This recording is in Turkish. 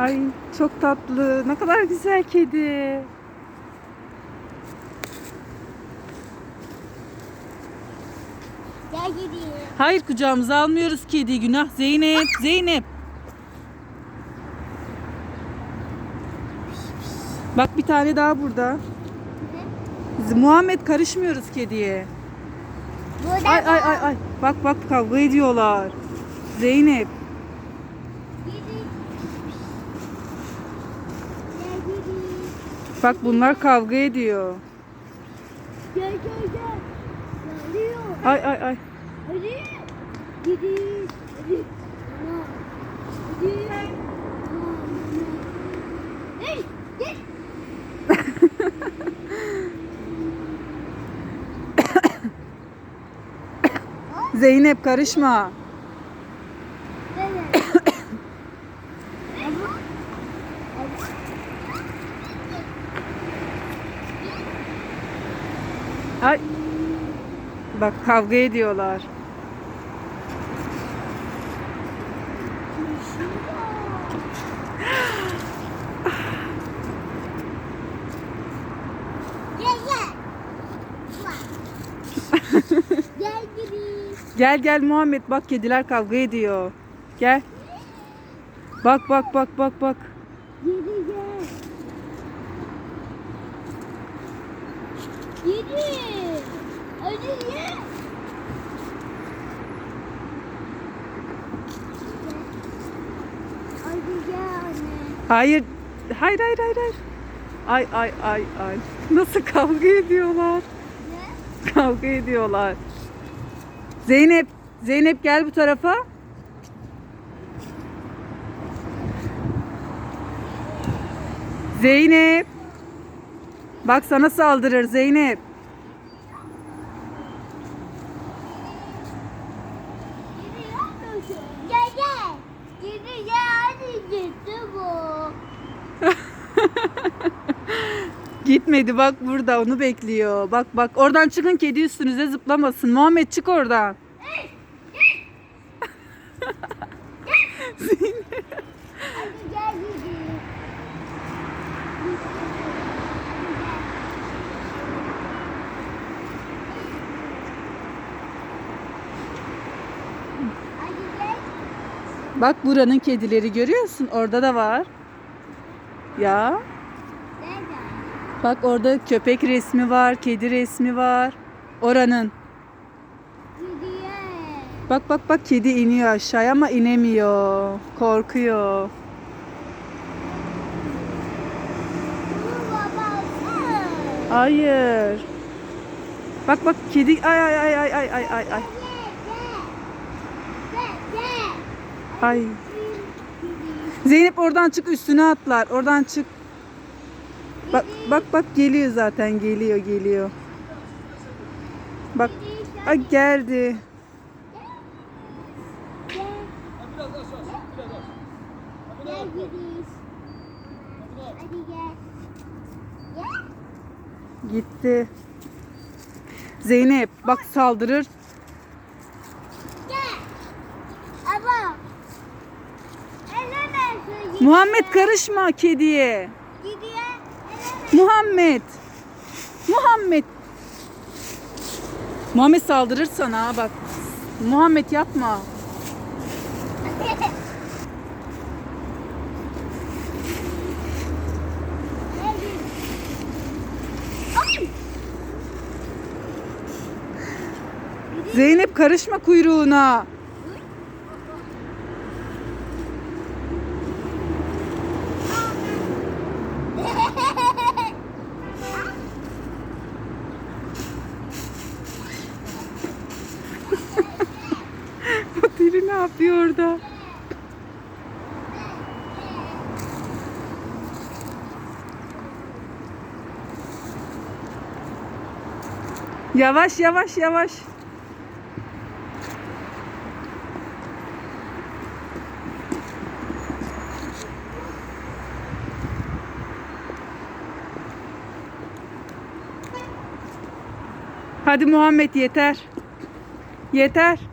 Ay çok tatlı. Ne kadar güzel kedi. Gel gideyim. Hayır kucağımıza almıyoruz kedi. Günah Zeynep. Zeynep. Bak bir tane daha burada. Muhammed karışmıyoruz kediye. Burada Ay ay ay ay. Bak bak kavga ediyorlar. Zeynep. Gideyim. Gel gideyim. Bak bunlar kavga ediyor. Gel gel gel. Geliyor. Ay ay ay. Hadi. Hey, gel. Zeynep karışma. Böyle. Ama- Ay. Bak kavga ediyorlar. Gel gel. Muhammed bak kediler kavga ediyor. Gel. Bak bak bak bak bak. Geri gel. Hadi gel. Hadi gel anne. Hayır. Hayır hayır hayır hayır. Ay ay ay ay. Nasıl kavga ediyorlar? Ne? Kavga ediyorlar. Zeynep, Zeynep gel bu tarafa. Zeynep. Bak sana saldırır Zeynep. Gel gel. Geri gel gitti bu. Gitmedi bak burada onu bekliyor. Bak bak oradan çıkın kedi üstünüze zıplamasın. Muhammed çık oradan gel gideyim. Hadi gel. Bak buranın kedileri görüyorsun. Orada da var. Ya bak orada köpek resmi var, kedi resmi var. Oranın. Bak bak bak kedi iniyor aşağıya ama inemiyor. Korkuyor. Hayır. Bak bak kedi ay ay ay ay ay ay ay ay. Gel gel. Gel gel. Ay. Zeynep oradan çık üstüne atlar. Oradan çık. Bak bak bak geliyor zaten geliyor geliyor. Bak ay geldi. Gitti. Zeynep bak saldırır. Gel. Ama. Eleme şu Muhammed karışma kediye. Eleme. Muhammed. Muhammed. Muhammed saldırır sana bak. Muhammed yapma. Zeynep karışma kuyruğuna. Yapıyor orada? Yavaş yavaş yavaş. Hadi Muhammed yeter. Yeter.